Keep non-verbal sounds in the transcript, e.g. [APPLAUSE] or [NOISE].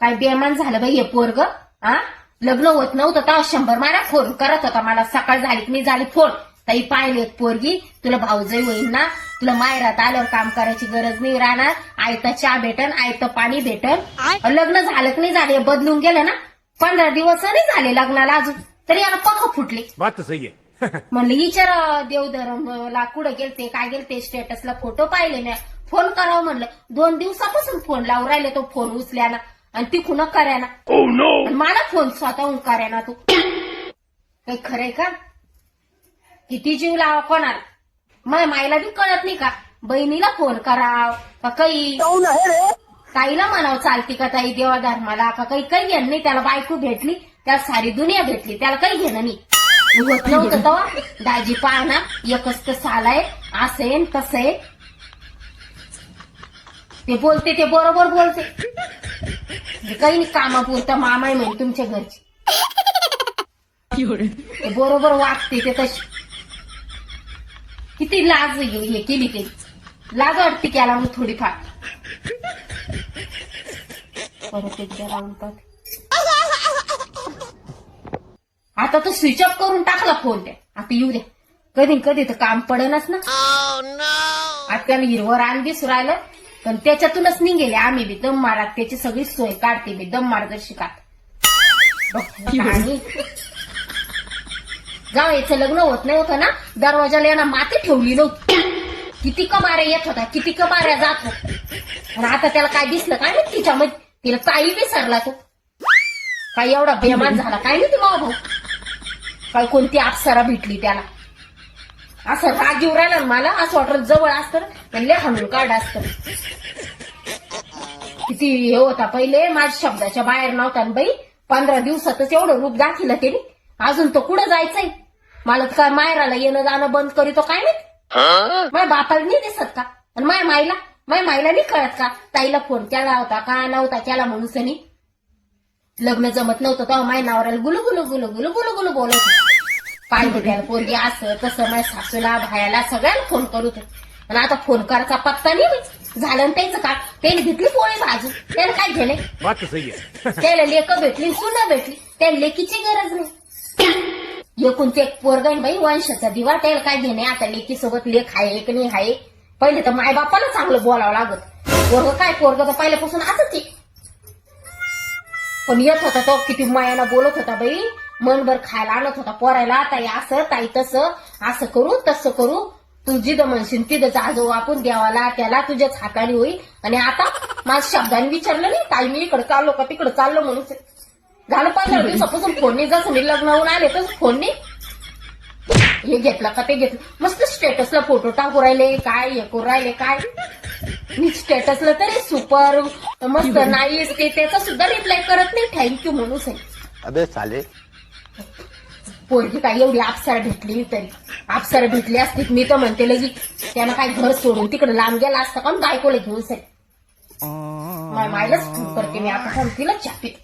काय बेमान झालं बाई हे पोरग? हा लग्न होत नव्हतं तेव्हा शंभर मारा फोन करत होता मला. सकाळ झाली की मी झाली फोन. ताई पाहिले पोरगी. तुला भाऊजई होईल ना? तुला मायरात आल्यावर काम करायची गरज नाही राहणार. आयतं चहा भेटन आयतं पाणी भेटन. लग्न झालं की नाही झालं? हे बदलून गेलं ना? पंधरा दिवस नाही झाले लग्नाला अजून. तरी याला पख फुटले. बात तो सही [LAUGHS] म्हणलं विचार देवधर्मला कुठं गेलते काय गेलते स्टेटसला फोटो पाहिले ना फोन करावं म्हणलं. दोन दिवसापासून फोन लावून राहिले तो फोन उचल्याना. आणि तिकून करायना आणि मला फोन स्वतःहून करायना तू. काही खरंय का? किती जीव लावा कोणाला? माझ्या माईला बी कळत नाही का? बहिणीला फोन कराव का काही? ताईला म्हणावं चालती का ताई देवा धर्माला का काही? काही घेणं नाही त्याला बायको भेटली त्याला सारी दुनिया भेटली त्याला काही घेणं नाही. होत नव्हतं तेव्हा? दाजी पाहना एकच तर आहे असं आहे न तसं आहे. ते बोलते ते बरोबर बोलते. काही नाही कामापुरतं मामा आहे म्हणे तुमच्या घरची. बरोबर वागते ते तशी. किती लाज हे हे केली ते. लाज वाटते त्याला मग थोडीफार. परत एकदा लावून पाहते. आता तो स्विच ऑफ करून टाकला फोन त्या आता येऊ द्या. कधी कधी तर काम पडेनच ना. आता त्याला हिरवं रान दिसू राहिलं. पण त्याच्यातूनच निघेले आम्ही बी. दम मारात त्याची सगळी सोय काढते मी दम मार्गदर्शिकात. [LAUGHS] आणि जावयाचं लग्न होत नाही होतं ना? दरवाजाला यांना माती ठेवली नव्हती. किती कमाऱ्या येत होता किती कमाऱ्या जात होत आणि आता त्याला काय दिसलं काय नाही तिच्यामध्ये? तिला काही विसरला तो. काय एवढा बेमान झाला काय नाही तुम्हाला भाऊ? काय कोणती अप्सरा भेटली त्याला? असं राग येऊ राहिला ना मला असं वाटत जवळ असतं तर लय हाणून काढ असतं. किती हे होता पहिले माझ्या शब्दाच्या बाहेर नव्हता बाई. पंधरा दिवसातच एवढं रूप दाखिलं त्याने. अजून तो कुठं जायचंय? मला तर काय मायराला येणं जाणं बंद करीतो काय नाही. माझ्या बापाला नाही दिसत का? आणि माझ्या माईला? माझ्या माईला नाही कळत का? ताईला फोन केला होता का? नव्हता केला म्हणून सनी. लग्न जमत नव्हतं तेव्हा माझ्या नावराला गुलू गुलू गुलू गुलू गुलू गुलू बोलत पाहिजे त्याला पोरगी असं तसं माझ्या सासूला भायाला सगळ्यांना फोन करू ते आणि आता फोन करायचा पत्ता नाही. झालं त्याचं का त्याने घेतली पोळी भाजी. त्याला काय घेणे बात तो सही है त्याला लेख भेटली सुना भेटली. त्या लेकीची गरज नाही. एकूण ते एक पोरग आहे बाई वंशाचा दिवा. त्याला काय घेणे आता लेकी सोबत लेख आहे की नाही आहे. पहिले तर मायबापाला चांगलं बोलावं लागत. पोरग काय? पोरग तर पहिल्यापासून असंच आहे. पण येत होता तो किती मायानं बोलत होता बाई. मनभर खायला आणत होता पोरायला ताई असं ताई तसं असं करू तसं करू. तू जिथं म्हणशील तिथं जाजो आपण देवाला त्याला तुझ्याच हाताने होईल आणि आता माझ्या शब्दाने विचारलं नाही ताई मी इकडे चाललो का तिकडे चाललो म्हणून. झालं पंधरा दिवसापासून फोनने जसं मी लग्नावरून आले तसं फोनने. हे घेतलं का ते घेतलं. मस्त स्टेटसला फोटो टाकू राहिले काय हे करू राहिले काय? मी स्टेटसला तरी सुपर मस्त नाईस ते त्याचा सुद्धा रिप्लाय करत नाही. थँक्यू म्हणून अबे साले पोरगी काय एवढी अप्सरा भेटली तरी. अप्सरा भेटली असती मी तर म्हणते लगी त्यानं काय घर सोडून तिकडे लांब गेला असता का बायकोला घेऊन सांग मायलाच करते मी. आता तिला छापी